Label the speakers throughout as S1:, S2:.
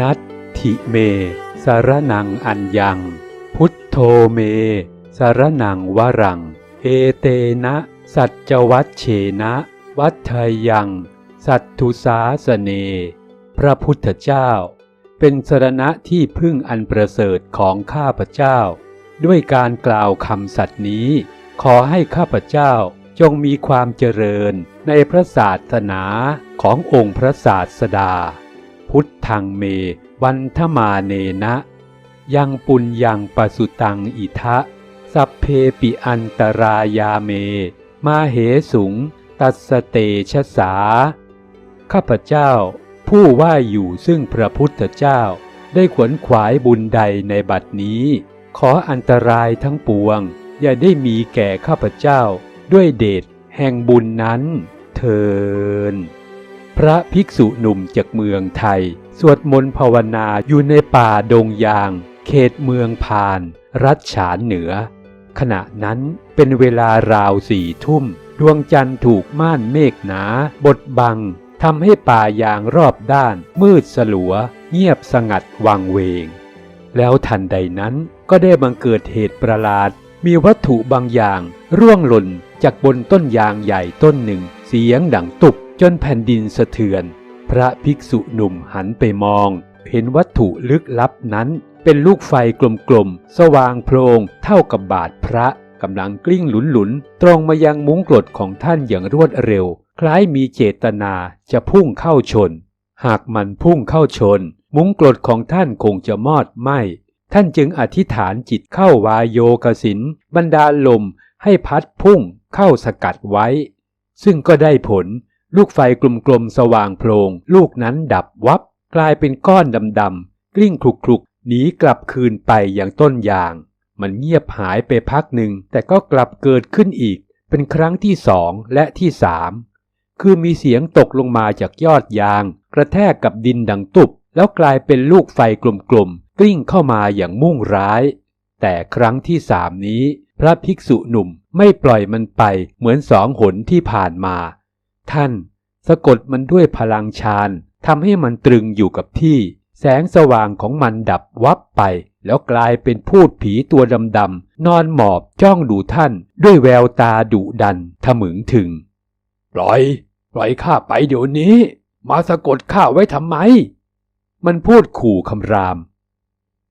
S1: นัตถิเม สารนังอัญญัง พุทโธเม สารนังวรัง เอเตนะ สัจจวัชเชนะ วัฏทยัง สัตทุสาสเน พระพุทธเจ้า เป็นสรณะที่พึ่งอันประเสริฐของข้าพเจ้า ด้วยการกล่าวคำสัตย์นี้ ขอให้ข้าพเจ้าจงมีความเจริญในพระศาสนาขององค์พระศาสดา พุทธังเม วันทมาเนนะ ยังปุญยังปสุตังอิทะ สัพเพปิอันตรายาเม มาเหสุง ตัสเตชะสา ข้าพเจ้า ผู้ว่าอยู่ซึ่งพระพุทธเจ้า ได้ขวนขวายบุญใดในบัดนี้ ขออันตรายทั้งปวง อย่าได้มีแก่ข้าพเจ้าด้วยเดชแห่งบุญนั้นเทิน พระภิกษุหนุ่มจากเมืองไทย สวดมนต์ภาวนาอยู่ในป่าดงยาง เขตเมืองพาน รัชฉานเหนือ ขณะนั้นเป็นเวลาราวสี่ทุ่ม ดวงจันทร์ถูกม่านเมฆหนา บดบังทำให้ป่ายางรอบด้าน มืดสลัว เงียบสงัดวังเวง แล้วทันใดนั้นก็ได้บังเกิดเหตุประหลาด มีวัตถุบางอย่าง ร่วงหล่นจากบนต้นยางใหญ่ต้นหนึ่ง เสียงดังตุบ จนแผ่นดินสะเทือน พระภิกษุหนุ่มหันไปมอง เห็นวัตถุลึกลับนั้น เป็นลูกไฟกลมๆ สว่างโพลงเท่ากับบาทพระกำลังกลิ้งหลุนๆ ตรงมายังมุ้งกรดของท่านอย่างรวดเร็ว คล้ายมีเจตนาจะพุ่งเข้าชน หากมันพุ่งเข้าชน มุ้งกรดของท่านคงจะมอดไหม้ท่านจึงอธิษฐานจิตเข้าวายโยกสินบรรดาลมให้พัดพุ่งเข้าสกัดไว้ ซึ่งก็ได้ผล ลูกไฟกลมๆสว่างโพลงลูกนั้นดับวับ กลายเป็นก้อนดำๆกลิ้งคลุกๆหนีกลับคืนไปอย่างต้นยาง มันเงียบหายไปพักหนึ่ง แต่ก็กลับเกิดขึ้นอีก เป็นครั้งที่สองและที่สามคือมีเสียงตกลงมาจากยอดยาง กระแทกกับดินดังตุบ แล้วกลายเป็นลูกไฟกลมๆกลิ้งเข้ามาอย่างมุ่งร้าย แต่ครั้งที่สามนี้ พระภิกษุหนุ่มไม่ปล่อยมันไปเหมือนสองหนที่ผ่านมา ท่าน สะกดมันด้วยพลังฌานทำให้มันตรึงอยู่กับที่ แสงสว่างของมันดับวับไป แล้วกลายเป็นพูดผีตัวดำๆนอนหมอบจ้องดูท่าน ด้วยแววตาดุดันทะมึงถึง ปล่อย ปล่อยข้าไปเดี๋ยวนี้ มาสะกดข้าไว้ทำไม มันพูดขู่คำราม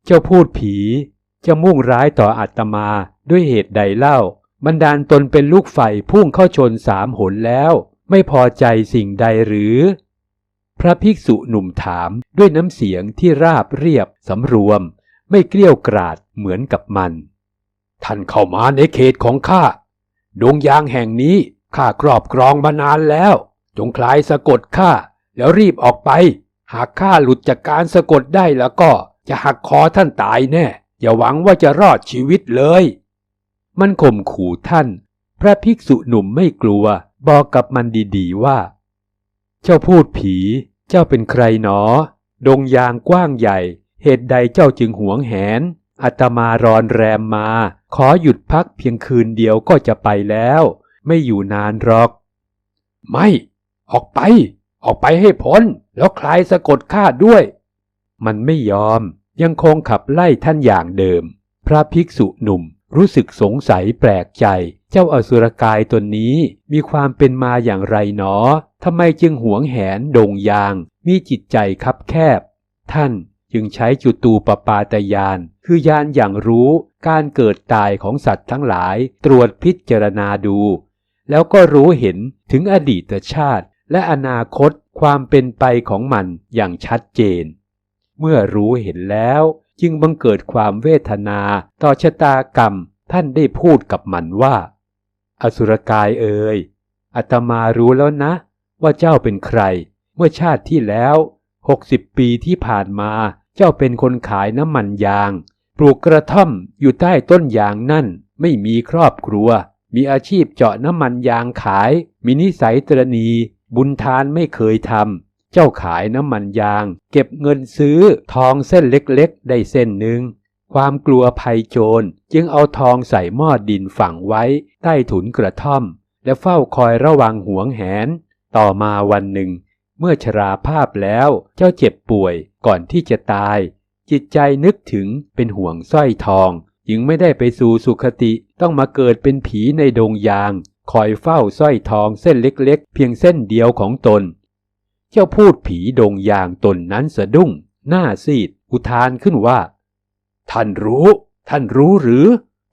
S1: เจ้าพูดผีจะมุ่งร้ายต่ออาตมาด้วยเหตุใดเล่าบันดาลตนเป็นลูกไฟพุ่งเข้าชนสามหนแล้ว ไม่พอใจสิ่งใดหรือ พระภิกษุหนุ่มถามด้วยน้ำเสียงที่ราบเรียบสำรวม ไม่เกลี้ยวกราดเหมือนกับมัน ท่านเข้ามาในเขตของข้าดงยางแห่งนี้ข้าครอบครองมานานแล้ว จงคลายสะกดข้าแล้วรีบออกไป หากข้าหลุดจากการสะกดได้แล้วก็จะหักคอท่านตายแน่ อย่าหวังว่าจะรอดชีวิตเลย มันข่มขู่ท่าน พระภิกษุหนุ่มไม่กลัว บอกกับมันดีๆว่า เจ้าพูดผี เจ้าเป็นใครหนอ ดงยางกว้างใหญ่ เหตุใดเจ้าจึงหวงแหนอาตมารอนแรมมา ขอหยุดพักเพียงคืนเดียวก็จะไปแล้ว ไม่อยู่นานหรอก ไม่ ออกไป ออกไปให้พ้น แล้วคลายสะกดข้าด้วย มันไม่ยอม ยังคงขับไล่ท่านอย่างเดิม พระภิกษุหนุ่มรู้สึกสงสัยแปลกใจ เจ้าอสุรกายตนนี้มีความเป็นมาอย่างไรหนอทำไมจึงหวงแหนโด่งยาง มีจิตใจคับแคบ ท่านจึงใช้จุตูปปาตยาน คือยานอย่างรู้การเกิดตายของสัตว์ทั้งหลายตรวจพิจารณาดู แล้วก็รู้เห็นถึงอดีตชาติ และอนาคตความเป็นไปของมันอย่างชัดเจน เมื่อรู้เห็นแล้วจึงบังเกิดความเวทนา ต่อชะตากรรมท่านได้พูดกับมันว่า อสุรกายเอ่ยอาตมารู้แล้วนะ ว่าเจ้าเป็นใคร เมื่อชาติที่แล้วหกสิบปีที่ผ่านมาเจ้าเป็นคนขายน้ำมันยาง ปลูกกระท่อมอยู่ใต้ต้นยางนั่น ไม่มีครอบครัว มีอาชีพเจาะน้ำมันยางขาย มีนิสัยตรณีบุญทานไม่เคยทำเจ้าขายน้ำมันยาง เก็บเงินซื้อทองเส้นเล็กๆ ได้เส้นหนึ่ง ความกลัวภัยโจรจึงเอาทองใส่หม้อดินฝังไว้ใต้ถุนกระท่อม และเฝ้าคอยระวังหวงแหน ต่อมาวันหนึ่ง เมื่อชราภาพแล้วเจ้าเจ็บป่วยก่อนที่จะตาย จิตใจนึกถึงเป็นห่วงสร้อยทองจึงไม่ได้ไปสู่สุคติต้องมาเกิดเป็นผีในดงยาง คอยเฝ้าสร้อยทองเส้นเล็กๆ เพียงเส้นเดียวของตน เจ้าพูดผีดงยางตนนั้นสะดุ้ง หน้าซีด อุทานขึ้นว่า ท่านรู้ ท่านรู้หรือ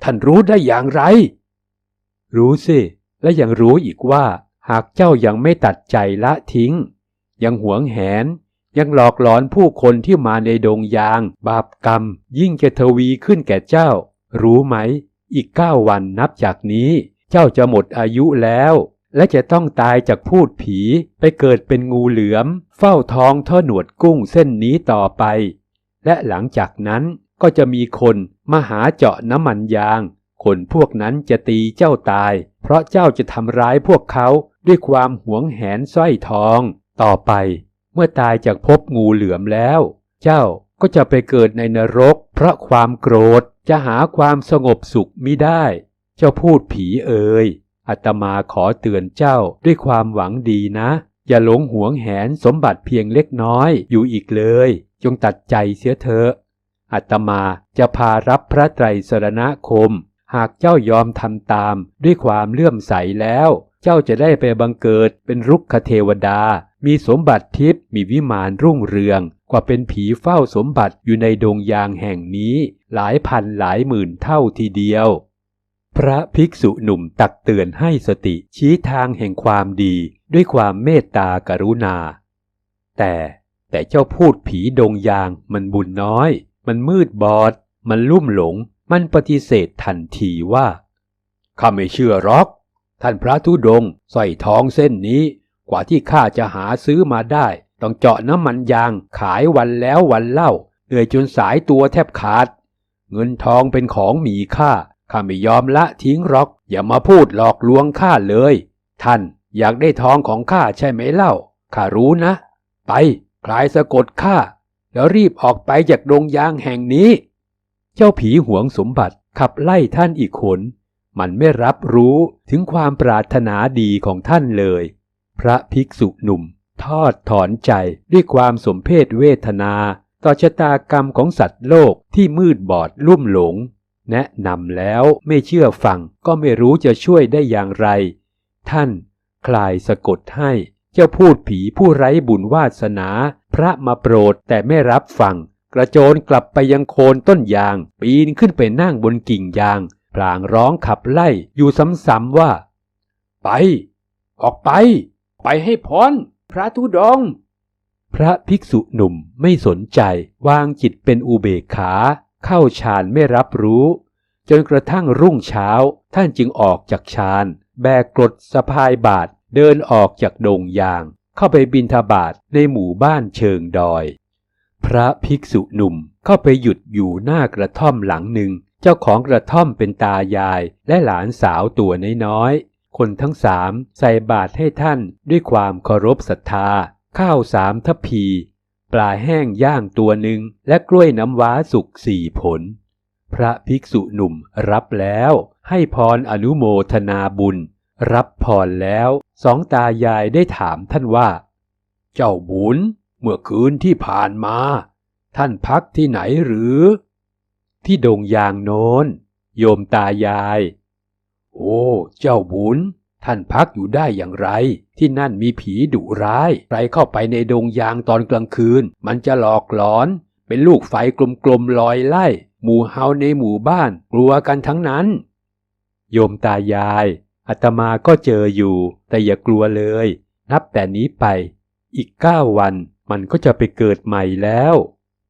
S1: ท่านรู้ได้อย่างไร รู้สิ และยังรู้อีกว่า หากเจ้ายังไม่ตัดใจละทิ้ง ยังหวงแหน ยังหลอกหลอนผู้คนที่มาในดงยาง บาปกรรม ยิ่งจะทวีขึ้นแก่เจ้า รู้ไหม อีกเก้าวันนับจากนี้ เจ้าจะหมดอายุแล้ว และจะต้องตายจากพูดผีไปเกิดเป็นงูเหลือม เฝ้าท้องท่อหนวดกุ้งเส้นนี้ต่อไป และหลังจากนั้น ก็จะมีคนมาหาเจาะน้ำมันยาง คนพวกนั้นจะตีเจ้าตาย เพราะเจ้าจะทำร้ายพวกเขาด้วยความหวงแหนสร้อยทอง ต่อไป เมื่อตายจากภพงูเหลือมแล้ว เจ้าก็จะไปเกิดในนรก เพราะความโกรธจะหาความสงบสุขมิได้ เจ้าพูดผีเอ่ยอาตมาขอเตือนเจ้าด้วยความหวังดีนะ อย่าหลงหวงแหนสมบัติเพียงเล็กน้อยอยู่อีกเลย จงตัดใจเสียเถอะ อาตมาจะพารับพระไตรสรณคม หากเจ้ายอมทำตามด้วยความเลื่อมใสแล้ว เจ้าจะได้ไปบังเกิดเป็นรุกขเทวดา มีสมบัติทิพย์มีวิมานรุ่งเรือง กว่าเป็นผีเฝ้าสมบัติอยู่ในดงยางแห่งนี้ หลายพันหลายหมื่นเท่าทีเดียว พระภิกษุหนุ่มตักเตือนให้สติชี้ทางแห่งความดีด้วยความเมตตากรุณา แต่แต่เจ้าพูดผีดงยางมันบุญน้อย มันมืดบอด มันลุ่มหลง มันปฏิเสธทันทีว่าข้าไม่เชื่อหรอก ท่านพระธุดงค์สร้อยทองเส้นนี้ กว่าที่ข้าจะหาซื้อมาได้ ต้องเจาะน้ำมันยางขายวันแล้ววันเล่าเหนื่อยจนสายตัวแทบขาด เงินทองเป็นของมีค่าข้าไม่ยอมละทิ้งหรอก อย่ามาพูดหลอกลวงข้าเลย ท่านอยากได้ทองของข้าใช่ไหมเล่าข้ารู้นะ ไปคลายสะกดข้า แล้วรีบออกไปจากดงยางแห่งนี้ เจ้าผีหวงสมบัติขับไล่ท่านอีกคนมันไม่รับรู้ถึงความปรารถนาดีของท่านเลย พระภิกษุหนุ่ม ทอดถอนใจด้วยความสมเพศเวทนา ต่อชะตากรรมของสัตว์โลกที่มืดบอดลุ่มหลง แนะนำแล้วไม่เชื่อฟังก็ไม่รู้จะช่วยได้อย่างไร ท่านคลายสะกดให้ เจ้าพูดผีผู้ไร้บุญวาสนา พระมาโปรดแต่ไม่รับฟัง กระโจนกลับไปยังโคนต้นยาง ปีนขึ้นไปนั่งบนกิ่งยาง พลางร้องขับไล่อยู่ซ้ำๆว่า ไป ออกไป ไปให้พ้นพระธุดง พระภิกษุหนุ่มไม่สนใจวางจิตเป็นอุเบกขา เข้าฌานไม่รับรู้ จนกระทั่งรุ่งเช้าท่านจึงออกจากฌาน แบกกรดสะพายบาท เดินออกจากดงยางเข้าไปบินทบาทในหมู่บ้านเชิงดอย พระภิกษุหนุ่มเข้าไปหยุดอยู่หน้ากระท่อมหลังหนึ่ง เจ้าของกระท่อมเป็นตายายและหลานสาวตัวน้อยๆ คนทั้งสามใส่บาตรให้ท่านด้วยความเคารพศรัทธา ข้าวสามทัพพีปลาแห้งย่างตัวหนึ่งและกล้วยน้ำว้าสุกสี่ผล พระภิกษุหนุ่มรับแล้วให้พรอนุโมทนาบุญ รับพรแล้วสองตายายได้ถามท่านว่า เจ้าบุญเมื่อคืนที่ผ่านมา ท่านพักที่ไหนหรือ ที่ดงยางโน้น โยมตายาย โอ้ เจ้าบุญท่านพักอยู่ได้อย่างไร ที่นั่นมีผีดุร้ายใครเข้าไปในดงยางตอนกลางคืน มันจะหลอกหลอน เป็นลูกไฟกลมๆลอยไล่ หมู่เฮาในหมู่บ้าน กลัวกันทั้งนั้น โยมตายาย อาตมาก็เจออยู่ แต่อย่ากลัวเลย นับแต่นี้ไป อีกเก้าวันมันก็จะไปเกิดใหม่แล้ว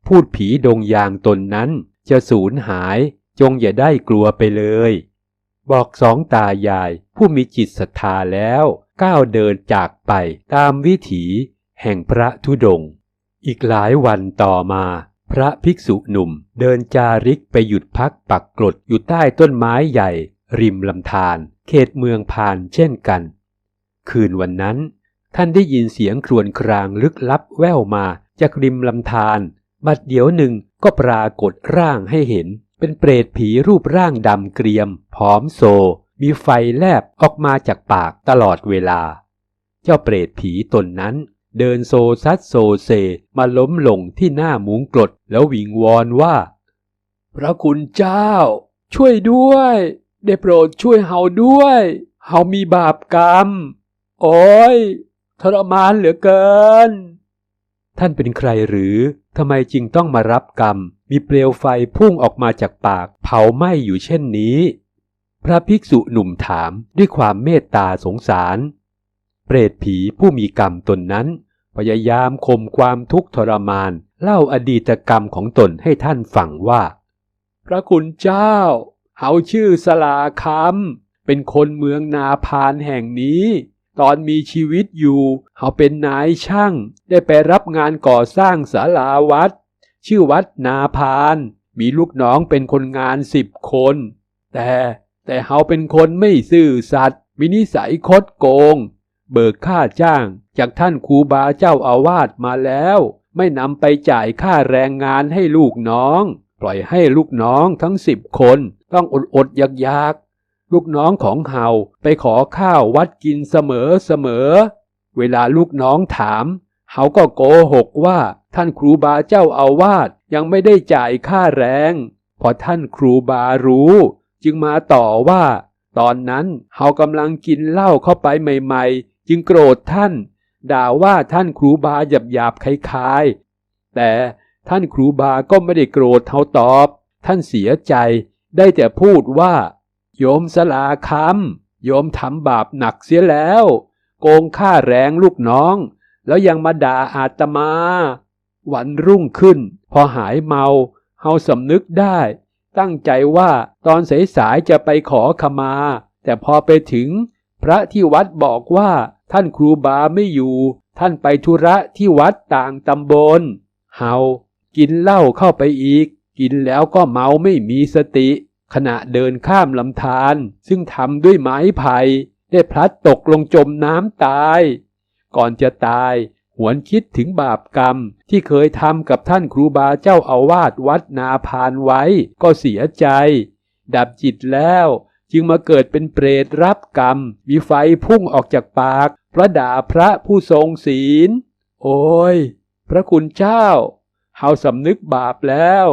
S1: พูดผีดงยางตนนั้นจะสูญหายจงอย่าได้กลัวไปเลย บอกสองตายายผู้มีจิตศรัทธาแล้วก้าวเดินจากไปตามวิถี แห่งพระธุดงค์อีกหลายวันต่อมา พระภิกษุหนุ่มเดินจาริกไปหยุดพักปักกรดอยู่ใต้ต้นไม้ใหญ่ ริมลำธารเขตเมืองพานเช่นกัน คืนวันนั้น ท่านได้ยินเสียงครวญครางลึกลับแว่วมาจากริมลำธารบัดเดี๋ยวหนึ่งก็ปรากฏร่างให้เห็น เป็นเปรตผีรูปร่างดำเกรียม ผอมโซ มีไฟแลบออกมาจากปากตลอดเวลา เจ้าเปรตผีตนนั้น เดินโซซัดโซเซมาล้มลงที่หน้ามุงกรดแล้ววิงวอนว่า พระคุณเจ้า ช่วยด้วย ได้โปรดช่วยเฮาด้วย เฮามีบาปกรรม โอ้ย ทรมานเหลือเกิน ท่านเป็นใครหรือ ทำไมจึงต้องมารับกรรม มีเปลวไฟพุ่งออกมาจากปาก เผาไหม้อยู่เช่นนี้ พระภิกษุหนุ่มถามด้วยความเมตตาสงสาร เปรตผีผู้มีกรรมตนนั้น พยายามข่มความทุกข์ทรมาน เล่าอดีตกรรมของตนให้ท่านฟังว่า พระคุณเจ้า เฮาชื่อสลาคำเป็นคนเมืองนาพานแห่งนี้ ตอนมีชีวิตอยู่เฮาเป็นนายช่าง ได้ไปรับงานก่อสร้างศาลาวัด ชื่อวัดนาพาน มีลูกน้องเป็นคนงานสิบคน แต่แต่เฮาเป็นคนไม่ซื่อสัตย์มีนิสัยคดโกง เบิกค่าจ้าง จากท่านครูบาเจ้าอาวาสมาแล้ว ไม่นำไปจ่ายค่าแรงงานให้ลูกน้อง ปล่อยให้ลูกน้องทั้งสิบคน ต้องอดอดอยากยากๆลูกน้องของเฮาไปขอข้าววัดกินเสมอเสมอ เวลาลูกน้องถามเฮาก็โกหกว่าท่านครูบาเจ้าอาวาสยังไม่ได้จ่ายค่าแรง พอท่านครูบารู้ จึงมาต่อว่า ตอนนั้นเฮากำลังกินเหล้าเข้าไปใหม่ ๆ จึงโกรธท่าน ด่าว่าท่านครูบาหยาบหยาบๆคล้ายๆแต่ท่านครูบาก็ไม่ได้โกรธเฮาตอบ ท่านเสียใจ ได้แต่พูดว่า โยมสลาคำโยมทำบาปหนักเสียแล้ว โกงค่าแรงลูกน้อง แล้วยังมาด่าอาตมา วันรุ่งขึ้น พอหายเมาเฮาสำนึกได้ ตั้งใจว่าตอนสายๆจะไปขอขมา แต่พอไปถึง พระที่วัดบอกว่าท่านครูบาไม่อยู่ ท่านไปธุระที่วัดต่างตำบล เฮากินเหล้าเข้าไปอีก กินแล้วก็เมาไม่มีสติ ขณะเดินข้ามลำธารซึ่งทำด้วยไม้ไผ่ได้พลัดตกลงจมน้ำตาย ก่อนจะตาย หวนคิดถึงบาปกรรมที่เคยทำกับท่านครูบาเจ้าอาวาสวัดนาพานไว้ก็เสียใจ ดับจิตแล้วจึงมาเกิดเป็นเปรตรับกรรม มีไฟพุ่งออกจากปากพระด่าพระผู้ทรงศีล โอ้ย พระคุณเจ้า เฮาสำนึกบาปแล้ว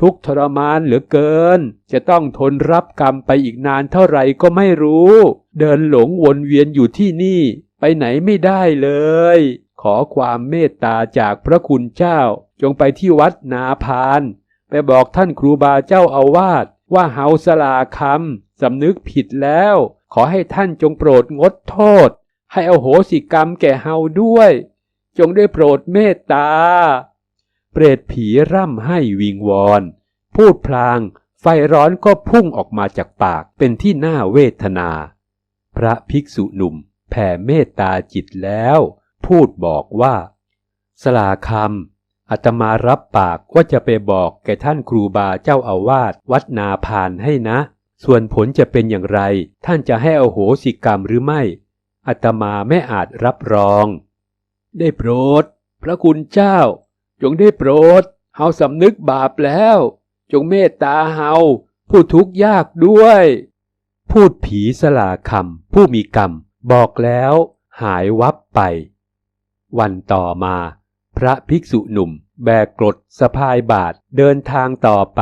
S1: ทุกทรมานเหลือเกิน จะต้องทนรับกรรมไปอีกนานเท่าไหร่ก็ไม่รู้ เดินหลงวนเวียนอยู่ที่นี่ ไปไหนไม่ได้เลย ขอความเมตตาจากพระคุณเจ้า จงไปที่วัดนาพาน ไปบอกท่านครูบาเจ้าอาวาสว่าเฮาสลาคำสำนึกผิดแล้ว ขอให้ท่านจงโปรดงดโทษ ให้อโหสิกรรมแก่เฮาด้วย จงได้โปรดเมตตา เปรตผีร่ำให้วิงวอน พูดพลาง ไฟร้อนก็พุ่งออกมาจากปากเป็นที่น่าเวทนา พระภิกษุหนุ่มแผ่เมตตาจิตแล้ว พูดบอกว่า สลาคำอาตมารับปากว่าจะไปบอกแก่ท่านครูบาเจ้าอาวาสวัดนาพานให้นะ ส่วนผลจะเป็นอย่างไร ท่านจะให้อโหสิกรรมหรือไม่อาตมาไม่อาจรับรอง ได้โปรด พระคุณเจ้า จงได้โปรด เฮาสำนึกบาปแล้ว จงเมตตาเฮาผู้ทุกข์ยากด้วย พูดผีสลาคำผู้มีกรรม บอกแล้วหายวับไป วันต่อมา พระภิกษุหนุ่ม แบกกรดสะพายบาทเดินทางต่อไป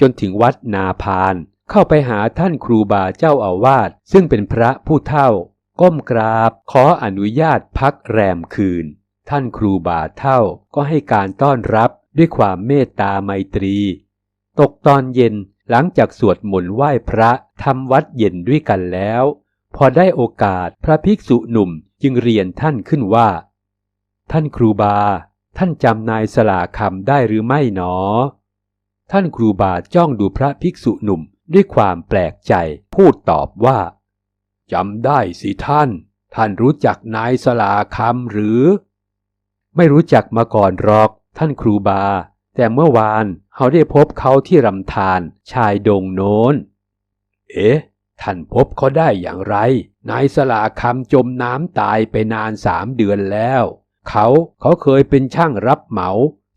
S1: จนถึงวัดนาพานเข้าไปหาท่านครูบาเจ้าอาวาสซึ่งเป็นพระผู้เฒ่า ก้มกราบขออนุญาตพักแรมคืน ท่านครูบาเท่าก็ให้การต้อนรับด้วยความเมตตาไมตรี ตกตอนเย็นหลังจากสวดมนต์ไหว้พระทำวัดเย็นด้วยกันแล้ว พอได้โอกาสพระภิกษุหนุ่มจึงเรียนท่านขึ้นว่า ท่านครูบา ท่านจำนายสลาคำได้หรือไม่หนอ ท่านครูบาจ้องดูพระภิกษุหนุ่มด้วยความแปลกใจพูดตอบว่าจำได้สิท่าน ท่านรู้จักนายสลาคำหรือ ไม่รู้จักมาก่อนหรอก ท่านครูบา แต่เมื่อวานเขาได้พบเขาที่รำธารชายดงโน้น เอ๊ะ ท่านพบเขาได้อย่างไร นายสลาคำจมน้ำตายไปนานสามเดือนแล้ว เขาเขาเคยเป็นช่างรับเหมา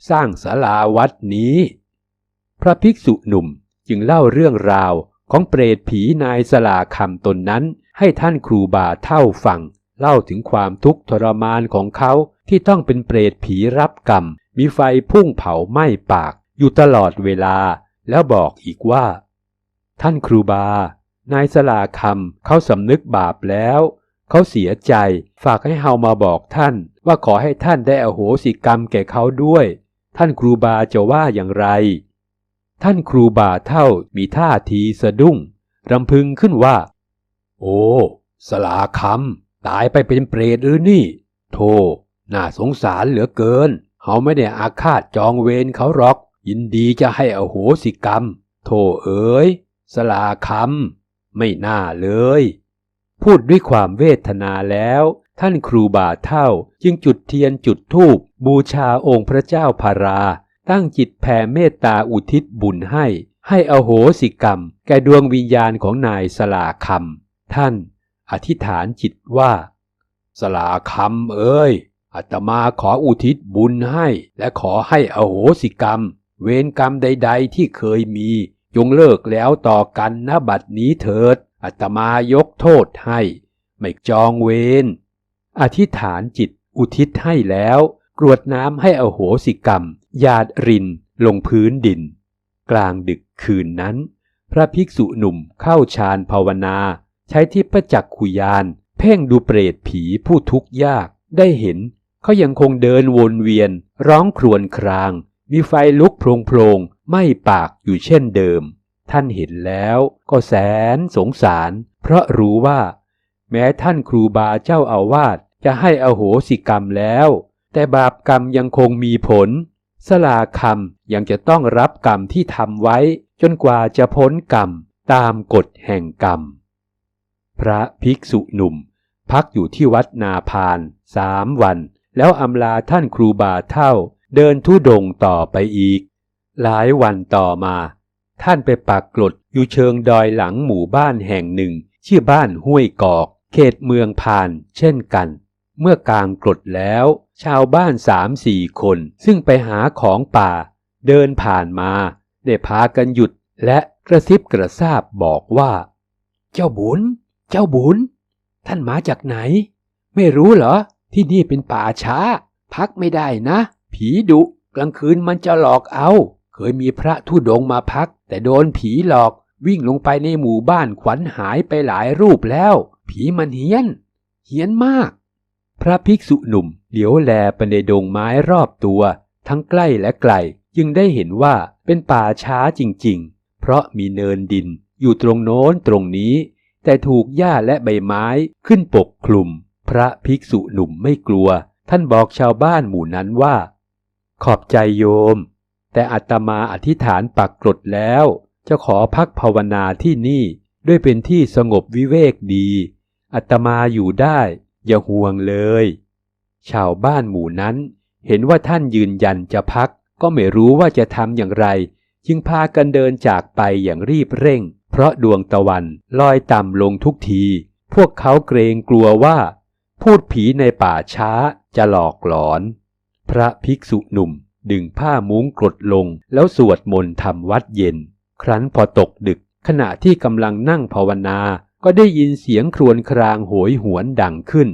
S1: สร้างศาลาวัดนี้ พระภิกษุหนุ่มจึงเล่าเรื่องราวของเปรตผีนายสลาคำตนนั้น ให้ท่านครูบาเท่าฟัง เล่าถึงความทุกข์ทรมานของเขา ที่ต้องเป็นเปรตผีรับกรรม มีไฟพุ่งเผาไหม้ปาก อยู่ตลอดเวลา แล้วบอกอีกว่า ท่านครูบา นายสลาคำเขาสำนึกบาปแล้ว เขาเสียใจ ฝากให้เฮามาบอกท่าน ว่าขอให้ท่านได้อโหสิกรรมแก่เขาด้วย ท่านครูบาจะว่าอย่างไร ท่านครูบาเท่ามีท่าทีสะดุ้งรำพึงขึ้นว่า โอ้ สลาคำตายไปเป็นเปรตหรือนี่ โธ น่าสงสารเหลือเกิน เขาไม่ได้อาฆาตจองเวรเขาหรอก ยินดีจะให้อโหสิกรรม โธ่เอ๋ย สลาคำไม่น่าเลย พูดด้วยความเวทนาแล้ว ท่านครูบาเท่าจึงจุดเทียนจุดธูปบูชาองค์พระเจ้าพารา ตั้งจิตแผ่เมตตาอุทิศบุญให้ ให้อโหสิกรรม แก่ดวงวิญญาณของนายสลาคำท่านอธิษฐานจิตว่า สลาคำเอ้ย อาตมาขออุทิศบุญให้ และขอให้อโหสิกรรม เวรกรรมใด ๆ ที่เคยมี จงเลิกแล้วต่อกันนบัดนี้เถิดอาตมายกโทษให้ ไม่จองเวรอธิษฐานจิตอุทิศให้แล้ว กรวดน้ำให้อโหสิกรรมหยาดรินลงพื้นดิน กลางดึกคืนนั้น พระภิกษุหนุ่มเข้าฌานภาวนา ใช้ทิพจักขุยาน เพ่งดูเปรตผีผู้ทุกข์ยากได้เห็น เขายังคงเดินวนเวียน ร้องครวญคราง มีไฟลุกโพลงโพลงไม้ปากอยู่เช่นเดิม ท่านเห็นแล้วก็แสนสงสาร เพราะรู้ว่า แม้ท่านครูบาเจ้าอาวาสจะให้อโหสิกรรมแล้ว แต่บาปกรรมยังคงมีผล สลาคำยังจะต้องรับกรรมที่ทำไว้ จนกว่าจะพ้นกรรมตามกฎแห่งกรรม พระภิกษุหนุ่ม พักอยู่ที่วัดนาพานสามวัน แล้วอำลาท่านครูบาเท่าเดินทุดงต่อไปอีก หลายวันต่อมา ท่านไปปักกลดอยู่เชิงดอยหลังหมู่บ้านแห่งหนึ่ง ชื่อบ้านห้วยกอก เขตเมืองพาน เช่นกัน เมื่อกลางกลดแล้ว ชาวบ้านสามสี่คน ซึ่งไปหาของป่า เดินผ่านมา ได้พากันหยุดและกระซิบกระซาบบอกว่า เจ้าบุญ เจ้าบุญ ท่านมาจากไหน ไม่รู้เหรอ ที่นี่เป็นป่าช้า พักไม่ได้นะ ผีดุ กลางคืนมันจะหลอกเอา เคยมีพระธุดงมาพัก แต่โดนผีหลอก วิ่งลงไปในหมู่บ้านขวัญหายไปหลายรูปแล้ว ผีมันเฮี้ยน เฮี้ยนมาก พระภิกษุหนุ่มเหลียวแลไปในดงไม้รอบตัว ทั้งใกล้และไกล จึงได้เห็นว่าเป็นป่าช้าจริง ๆ เพราะมีเนินดินอยู่ตรงโน้นตรงนี้ แต่ถูกหญ้าและใบไม้ขึ้นปกคลุม พระภิกษุหนุ่มไม่กลัว ท่านบอกชาวบ้านหมู่นั้นว่า ขอบใจโยม แต่อาตมาอธิษฐานปักกรดแล้ว จะขอพักภาวนาที่นี่ด้วยเป็นที่สงบวิเวกดีอาตมาอยู่ได้ อย่าห่วงเลย ชาวบ้านหมู่นั้น เห็นว่าท่านยืนยันจะพัก ก็ไม่รู้ว่าจะทำอย่างไร จึงพากันเดินจากไปอย่างรีบเร่ง เพราะดวงตะวันลอยต่ำลงทุกที พวกเขาเกรงกลัวว่า พูดผีในป่าช้าจะหลอกหลอน พระภิกษุหนุ่มดึงผ้ามุ้งกรดลงแล้วสวดมนต์ทำวัดเย็น ครั้นพอตกดึกขณะที่กำลังนั่งภาวนา ก็ได้ยินเสียงครวญครางโหยหวนดังขึ้น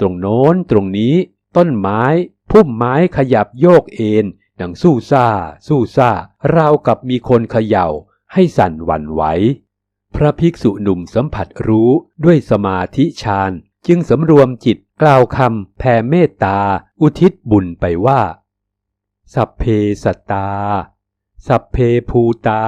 S1: ตรงโน้นตรงนี้ ต้นไม้ พุ่มไม้ขยับโยกเอ็นดังสู้ซ่า สู้ซ่าราวกับมีคนเขย่า ให้สั่นหวั่นไหวพระภิกษุหนุ่มสัมผัสรู้ด้วยสมาธิฌาน จึงสำรวมจิตกล่าวคำแผ่เมตตา อุทิศบุญไปว่า สัพเพสัตตา สัพเพภูตา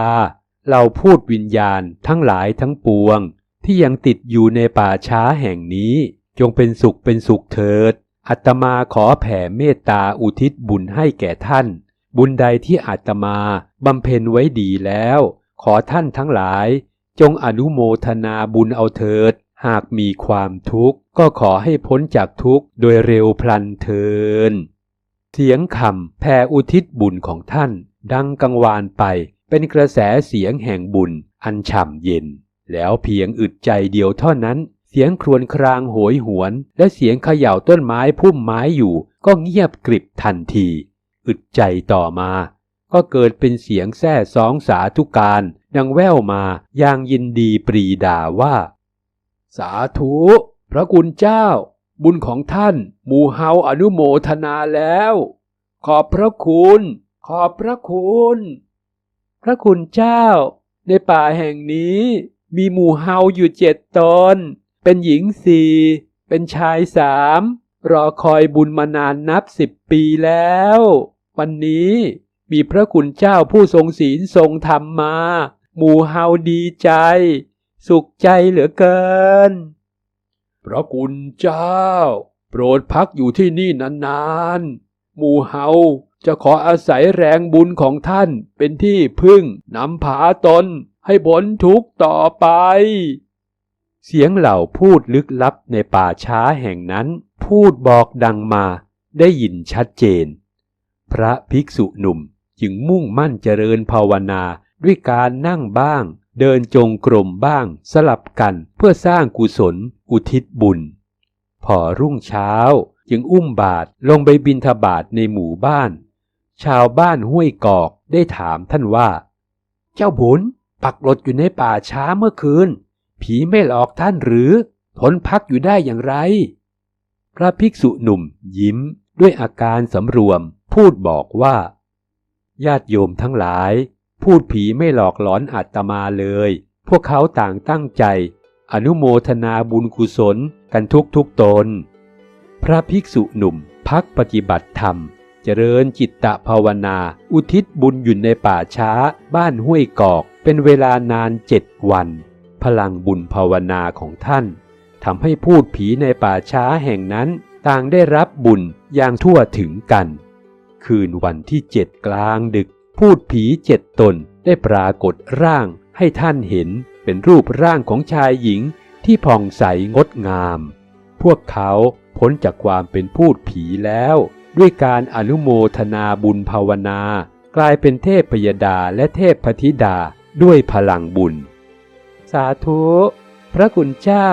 S1: เราพูดวิญญาณทั้งหลายทั้งปวง ที่ยังติดอยู่ในป่าช้าแห่งนี้ จงเป็นสุขเป็นสุขเถิด อัตมาขอแผ่เมตตาอุทิศบุญให้แก่ท่าน บุญใดที่อาตมาบำเพ็ญไว้ดีแล้ว ขอท่านทั้งหลาย จงอนุโมทนาบุญเอาเถิด หากมีความทุกข์ก็ขอให้พ้นจากทุกข์โดยเร็วพลันเทิน เสียงคำแผ่อุทิศบุญของท่าน ดังกังวานไปเป็นกระแสเสียงแห่งบุญอันฉ่ำเย็น แล้วเพียงอึดใจเดียวเท่านั้น เสียงครวญครางโหยหวน และเสียงเขย่าต้นไม้พุ่มไม้อยู่ ก็เงียบกริบทันที อึดใจต่อมา ก็เกิดเป็นเสียงแซ่สองสาธุการดังแว่วมาอย่างยินดีปรีดาว่า สาธุ พระคุณเจ้า บุ
S2: ญของท่านหมู่เฮาอนุโมทนาแล้ว ขอบพระคุณ ขอบพระคุณ
S1: พระคุณเจ้า ในป่าแห่งนี้ มีหมู่เฮาอยู่เจ็ดตน เป็นหญิงสี่เป็นชายสามรอคอยบุญมานานนับสิบปีแล้ว วันนี้มีพระคุณเจ้าผู้ทรงศีลทรงธรรมมา หมู่เฮาดีใจ สุขใจเหลือเกิน
S2: พระคุณเจ้า โปรดพักอยู่ที่นี่นานๆ หมู่เฮาจะขออาศัยแรงบุญของท่านเป็นที่พึ่งนำพาตนให้พ้นทุกข์ต่อไป
S1: เสียงเหล่าพูดลึกลับในป่าช้าแห่งนั้น พูดบอกดังมาได้ยินชัดเจน พระภิกษุหนุ่มจึงมุ่งมั่นเจริญภาวนาด้วยการนั่งบ้าง เดินจงกรมบ้างสลับกันเพื่อสร้างกุศล อุทิศบุญ พอรุ่งเช้าจึงอุ้มบาทลงไปบินทบาทในหมู่บ้าน ชาวบ้านห้วยกอกได้ถามท่านว่า เจ้าบุญปักหลดอยู่ในป่าช้าเมื่อคืน ผีไม่หลอกท่านหรือ ทนพักอยู่ได้อย่างไร พระภิกษุหนุ่มยิ้มด้วยอาการสำรวมพูดบอกว่า ญาติโยมทั้งหลาย พูดผีไม่หลอกหลอนอาตมาเลย พวกเขาต่างตั้งใจ อนุโมทนาบุญกุศลกันทุกทุกตน พระภิกษุหนุ่มพักปฏิบัติธรรม เจริญจิตตภาวนา อุทิศบุญอยู่ในป่าช้า บ้านห้วยกอก เป็นเวลานานเจ็ดวัน พลังบุญภาวนาของท่านทำให้พูดผีในป่าช้าแห่งนั้น ต่างได้รับบุญอย่างทั่วถึงกัน คืนวันที่เจ็ดกลางดึก พูดผีเจ็ดตนได้ปรากฏร่างให้ท่านเห็นเป็นรูปร่างของชายหญิงที่ผ่องใสงดงาม พวกเขาพ้นจากความเป็นพูดผีแล้ว ด้วยการอนุโมทนาบุญภาวนา กลายเป็นเทพพยดาและเทพพธิดาด้วยพลังบุญ สาธุ พระคุณเจ้า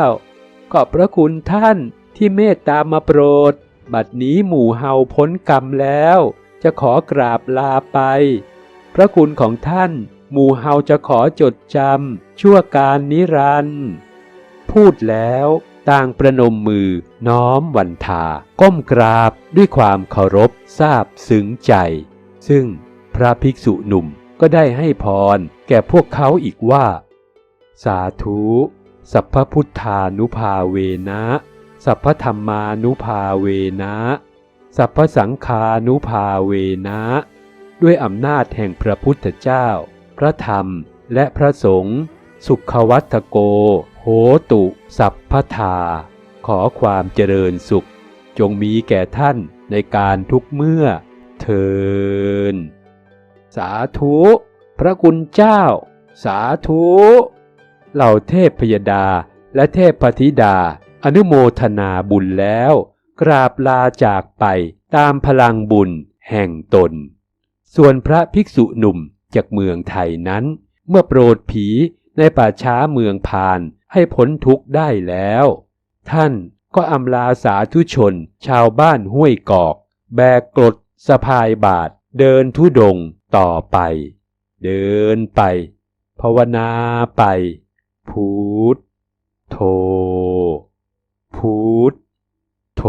S1: ขอบพระคุณท่านที่เมตตามาโปรด บัดนี้หมู่เฮาพ้นกรรมแล้ว จะขอกราบลาไป พระคุณของท่านหมู่เฮาจะขอจดจำชั่วการนิรันด์พูดแล้วต่างประนมมือน้อมวันทา ก้มกราบด้วยความเคารพทราบซึ้งใจ ซึ่งพระภิกษุหนุ่มก็ได้ให้พรแก่พวกเขาอีกว่า สาธุ สัพพพุทธานุภาเวนะ สัพพธรรมานุภาเวนะ สัพพสังฆานุภาเวนะ ด้วยอำนาจแห่งพระพุทธเจ้า พระธรรมและพระสงฆ์สุขวัตโก โหตุ สัพพทา ขอความเจริญสุข จงมีแก่ท่านในการทุกเมื่อเทินสาธุ พระคุณเจ้า สาธุ เหล่าเทพพยดาและเทพปธิดา อนุโมทนาบุญแล้ว กราบลาจากไปตามพลังบุญแห่งตน ส่วนพระภิกษุหนุ่มจากเมืองไทยนั้น เมื่อโปรดผีในป่าช้าเมืองพานให้พ้นทุกข์ได้แล้ว ท่านก็อำลาสาธุชนชาวบ้านห้วยกอก แบกกรดสะพายบาท เดินทุดงต่อไป เดินไป ภาวนาไป พุทโธพุทโธ